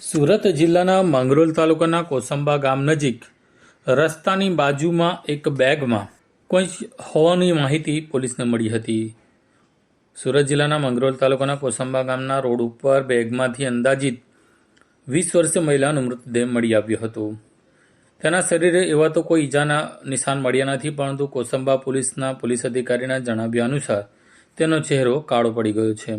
સુરત જિલ્લાના માંગરોલ તાલુકાના કોસંબા ગામ નજીક રસ્તાની બાજુમાં એક બેગમાં કોઈ હોવાની માહિતી પોલીસને મળી હતી. સુરત જિલ્લાના મંગરોલ તાલુકાના કોસંબા ગામના રોડ ઉપર બેગમાંથી અંદાજિત વીસ વર્ષીય મહિલાનો મૃતદેહ મળી આવ્યો હતો. તેના શરીરે એવા તો કોઈ ઈજાના નિશાન મળ્યા નથી, પરંતુ કોસંબા પોલીસના પોલીસ અધિકારીના જણાવ્યા અનુસાર તેનો ચહેરો કાળો પડી ગયો છે.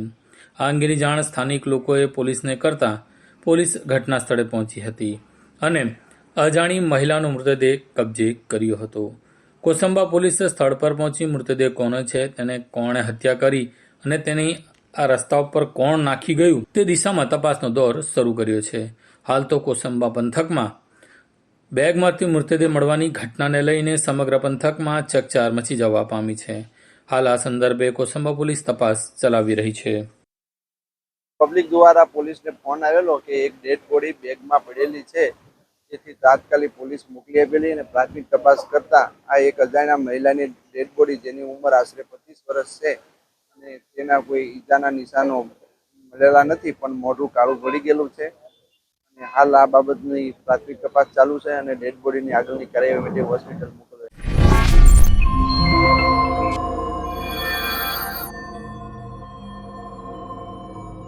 આ અંગેની જાણ સ્થાનિક લોકોએ પોલીસને કરતા પોલીસ ઘટના સ્થળે પહોંચી હતી અને અજાણી મહિલાનો મૃતદેહ કબજે કર્યો હતો. કોસંબા પોલીસે સ્થળ પર પહોંચી મૃતદેહ કોનો છે, તેને કોણે હત્યા કરી અને તેની આ રસ્તા ઉપર કોણ નાખી ગયું તે દિશામાં તપાસનો દોર શરૂ કર્યો છે. હાલ તો કોસંબા પંથકમાં બેગમાંથી મૃતદેહ મળવાની ઘટનાને લઈને સમગ્ર પંથકમાં ચકચાર મચી જવા પામી છે. હાલ આ સંદર્ભે કોસંબા પોલીસ તપાસ ચલાવી રહી છે. પબ્લિક દ્વારા પોલીસને ફોન આવેલો કે એક ડેડ બોડી બેગમાં પડેલી છે. જેથી તાત્કાલિક પોલીસ મોકલી આપેલી અને પ્રાથમિક તપાસ કરતા આ એક અજાણ્યા મહિલાની ડેડ બોડી જેની ઉંમર આશરે પચીસ વર્ષ છે અને તેના કોઈ ઈજાના નિશાનો મળેલા નથી, પણ મોઢું કાળું પડી ગયેલું છે. અને હાલ આ બાબતની પ્રાથમિક તપાસ ચાલુ છે અને ડેડ બોડીની આગળની કાર્યવાહી માટે હોસ્પિટલ